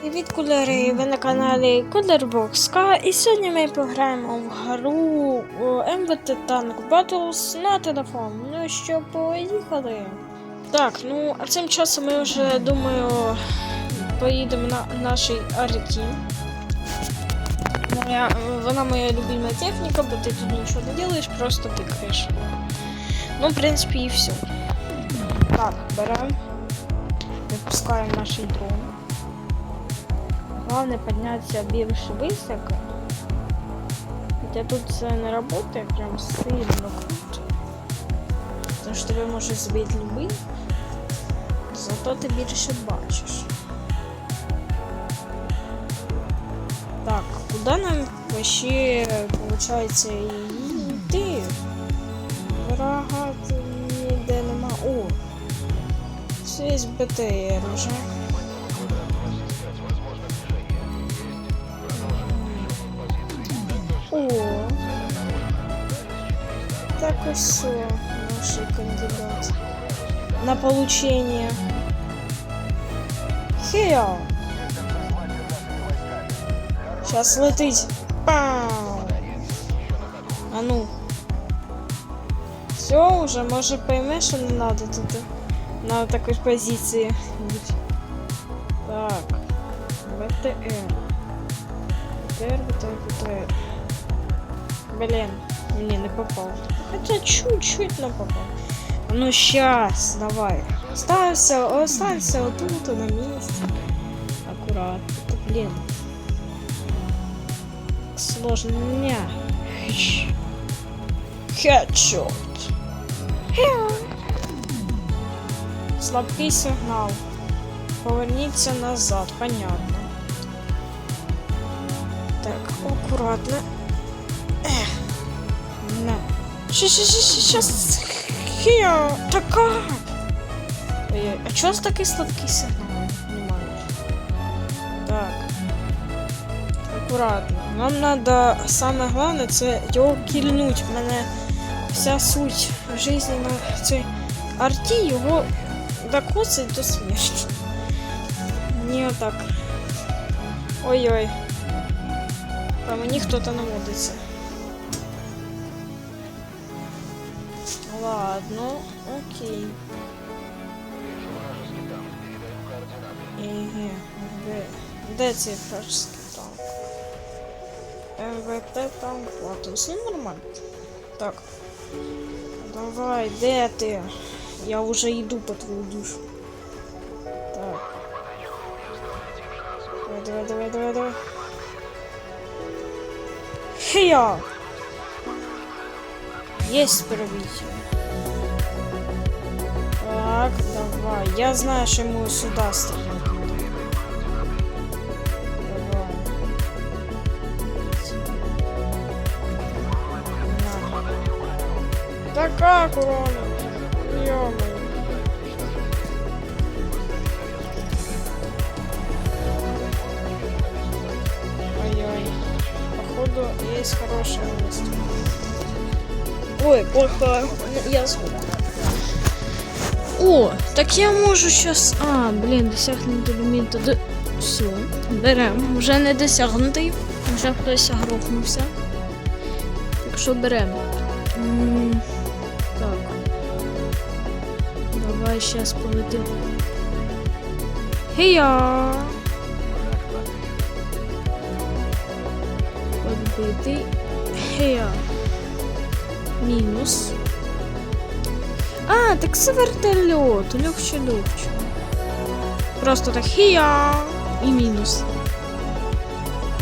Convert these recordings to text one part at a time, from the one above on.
Привіт, кольори! Ви на каналі Colorbox і сьогодні ми пограємо в гру MVT Tank Battles на телефон. Ну що, поїхали? Так, ну а цим часом ми вже думаю поїдемо на нашій Аркі. Моя, вона моя любима техніка, бо ти тут нічого не робиш, просто тикаєш. Ну, в принципі, і все. Так, беремо. Випускаємо наш дрон. Главное подняться більше високо. Хотя тут це не работает прям сильно круто. Потому що тебе може збити любий. Зато ти більше бачиш. Так, куди нам вообще получается йти? Врага ніде нема. О! Це є БТР уже. О, так и все, наш кандидат. На получение. Хео. Сейчас летить. Пау. А ну. Все, уже, може поймеш, що не надо тут на такой позиции бути. Так. ВТР. ВТР, ВТР, ВТР. Блин, не, не попал. Хотя чуть-чуть, но попал. Ну сейчас, давай. Оставься, останься вот тут, на месте. Аккуратно. Блин. Сложно. Не. Хедшот. Слабкий сигнал. Поверніться назад, понятно. Так, аккуратно. Эх. На. Сейчас. Хия. Така. Ой, а чого такий слабкий сигнал? Понимаю. Так. Аккуратно. Нам надо, саме головне, це його кільнуть. У мене вся суть в житті на цій арті його докоцать до смерті. Не отак. Ой-ой. По мені хто-то наводиться. Ладно, окей. Еге, де, де цей вражеский танк? МВТ танк. Ну нормально. Так. Давай, де ти? Я уже иду по твою душу. Так. Давай, давай, давай, давай, давай. Хия! Есть пробитие. Так, давай. Я знаю, что ему сюда стрелять. Да как урона? ё Ой-ой. Походу, есть хорошее место. Ой, плохо. Я звук. О, так я можу сейчас. А, блін, досягнути ліміту. До... Все, берем. Вже не досягнутий. Вже хтось грохнувся. Так що берем. Так. Давай сейчас полетим. Хея! Подбитий. Хея. Мінус. А, так це вертольот. Легче легче. Просто так хея. І мінус.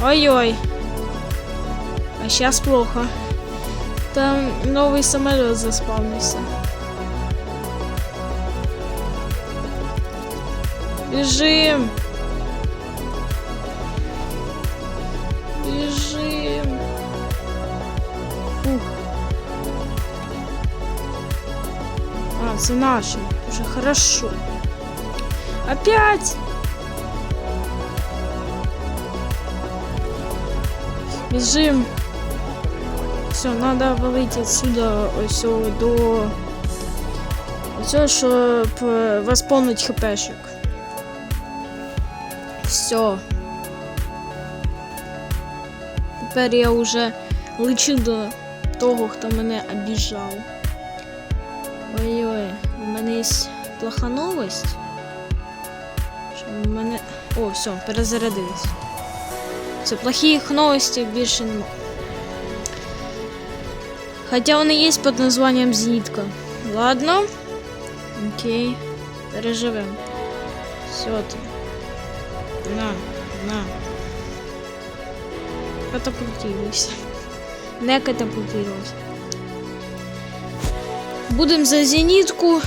Ой-ой. А сейчас плохо. Там новый самолет заспавнился. Бежим! Бежим! Это наши. Уже хорошо. Опять! Бежим! Все, надо валить отсюда все до... Все, щоб восполнить хпшек. Все. Тепер я вже лечу до того, хто мене обіжав. Ой-ой, у мене є плоха новость. Що в мене. О, все, перезарядились. Все, плохих новостей більше нема. Хотя вони є під названням Зенітка. Ладно. Окей. Переживем. Все ти. На, на. Катапультируйся. Не катапультируйся. Будем за зенітку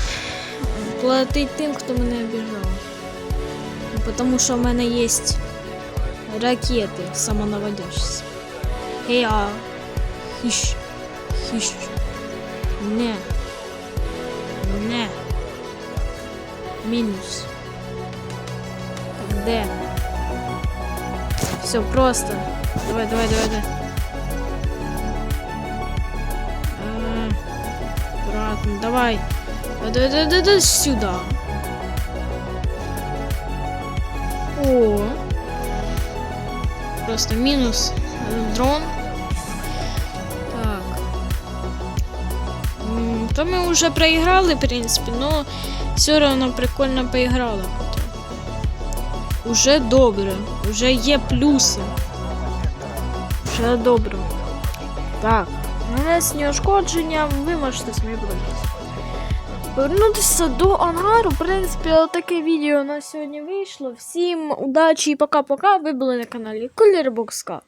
платити тим, хто мене обіжав. Потому що в мене є ракети самонаводящиеся. Эй, а. Хищ. Хищ. Не. Не. Мінус. Так, де? Все просто. Давай, давай, давай, давай. Аккуратно, давай. Давай сюда. О. Просто минус дрон. Так. То мы уже проиграли, в принципе, но все равно прикольно поиграла. Уже добре, уже є плюси. Вже добре. Так, нанесення ушкодження, ви можете самі подивитися. Повернутися до ангару, в принципі, таке відео на сьогодні вийшло. Всім удачі і пока-пока. Ви були на каналі Колірбокска.